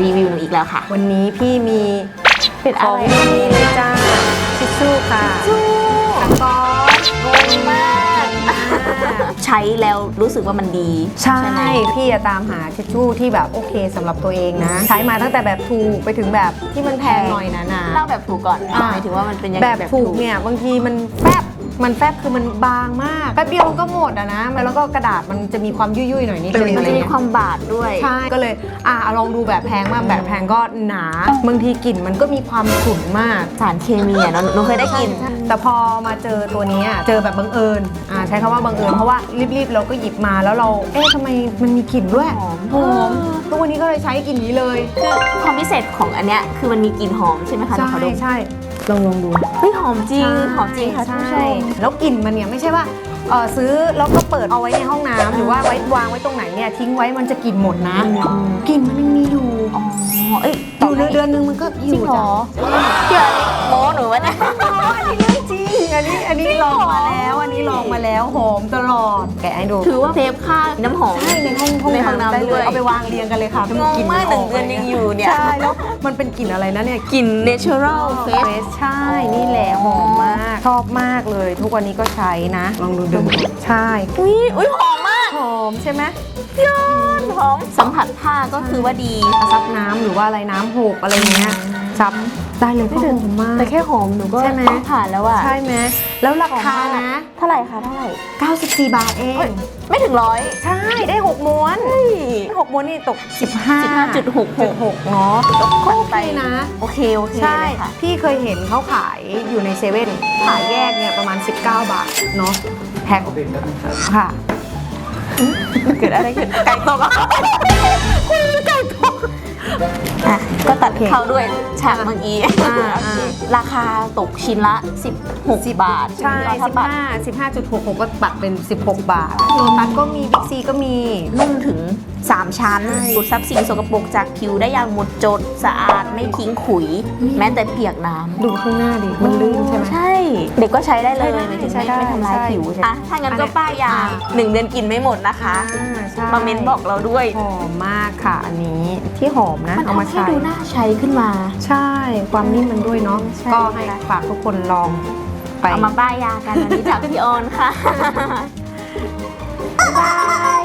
รีวิวหนูอีกแล้วค่ะ วันนี้พี่มีเป็นขอะองไรดีเลยจ้าทิชชู่ค่ะจู้ตอนงงมาก ใช้แล้วรู้สึกว่ามันดีใช่ไหมพี่จะตามหาทิชชู่ที่แบบโอเคสำหรับตัวเองนะ ใช้มาตั้งแต่แบบถูกไปถึงแบบที่มันแพงหน่อยนะนะเล่าแบบถูกก่อนอ่าหมายถึงว่ามันเป็นยังไงแบบถูกเนี่ยบางทีมันแฟบ มันแฟบคือมันบางมากแป๊บเดียวมันก็หมดอะนะแล้วก็กระดาษมันจะมีความยุ่ยๆหน่อยนิดนึงมัอะนไรจะมีเงี้ยความบาดด้วย ใช่ก็เลยอะลองดูแบบแพงมากแบบแพงก็หนาบางทีกลิ่นมันก็มีความขุ่นมาก สารเคมีอะเนอะหนูเคยได้กิน แต่พอมาเจอตัวเนี้ยเจอแบบบังเอิญอ่าใช้คำว่าบังเอิญเพราะว่ารีบๆ เราก็หยิบมาแล้วเรา เอ๊ะทำไมมันมีกลิ่นด้วยหอม หอมทุกวันนี้ก็เลยใช้กลิ่นนี้เลย คือความพิเศษของอันเนี้ยคือมันมีกลิ่นหอมใช่ไหมคะใช่ขอดม ใช่ ลองลองดู เฮ้ยหอมจริงหอมจริงค่ะท่านผู้ชใช่ม แล้วกลิ่นมันเนี่ยไม่ใช่ว่าเออซื้อแล้วก็เปิดเอาไว้ในห้องน้ำหรือว่าไว้วางไว้ตรงไหนเนี่ยทิ้งไว้มันจะกลิ่นหมดนะอืม กลิ่นมันยังมีอยู่อ๋อเอ้ยต่อเดือนเดือนนึงมันก็อจริยู่งเหรจ้ะ อเดี๋ยวโมหนูวะเนี่ย อันนี้เรื่องจริง อันนี้อันนี้ลองมาแล้ว อันนี้ลองมาแล้วหอมตล อดแกะให้ดูถือว่าเซฟค่าน้ำหอม ใช่ในห้องห้องในห้องน้ำได้เลด้วยยเอาไปวางเรียงกันเลยค่ะงงมากหนึ่งเดือนยังอยู่เนี่ย ใช่แล้วมันเป็นกลิ่นอะไรนะเนี่ยกลิ่น natural เฟ face สใช่นี่แหละหอมมาก ชอบมากเลย ทุกวันนี้ก็ใช้นะ ลองดูดูใช่อุ้ยอุ้ยหอมมากหอมใช่ไหมยอดหอมสัมผัสผ้าก็คือว่าดีซับน้ำหรือว่าอะไรน้ำหกอะไรเงี้ย ซับได้เลยไม่ถึงหอมมากแต่แค่หอมหนูก็ใช่ไหมต้องผ่านแล้วอะใช่ไหมแล้วราคานะเท่าไหร่คะเท่าไหร่ 94 บาทเองเฮ้ยไม่ถึงร้อยใช่ได้ 6ม้วน6ม้วนนี่ตก 15 15.66 6เนาะก็โอเคนะ โอเค โอเคใช่เลยค่ะพี่เคยเห็นเขาขายอยู่ในเซเว่นขายแยกเนี่ยประมาณ 19 บาทเนาะแพ็คค่ะเกิดอะไรขึ้นไก่ตกอะไก่ตกอะ ก็ตัดเข้าด้วยฉากเมื่อกี้อ่าโอเคราคาตกชิ้นละ 16 บาทใช่ถ้าบัตร15 15.66ก็ปัดเป็น 16 บาทโลตัสก็มีบิ๊กซีก็มี นุ่มถึง 3 ชั้นใช่ดูดซับสิ่งสกปรกจากผิวได้อย่างหมดจดสะอาด ไม่ทิ้งขุย แม้แต่เปียกน้ำ ดูข้างหน้าดิ มันลื่นใช่ไหม ใช่ เด็กก็ใช้ได้เลยใช้ได้ไม่ถึงใช้ไม่ได้ไม่ทำร้ายใช่ผิวใช่ไหมอะถ้างั้นอันก็เนี้ยป้ายยาอ่า หนึ่งเดือนกินไม่หมดนะคะอ่าใช่มาเม้นบอกเราด้วยหอมมากค่ะ อันนี้ที่หอมนะ มันเอามาทำให้ใช้ ดูน่าใช้ขึ้นมา ใช่ ความนิ่มมันด้วยเนาะ ใช่ ก็ให้ฝากทุกคนลองไป เอามาป้ายยากันวันนี้จากพี่ออนค่ะ บ๊ายบาย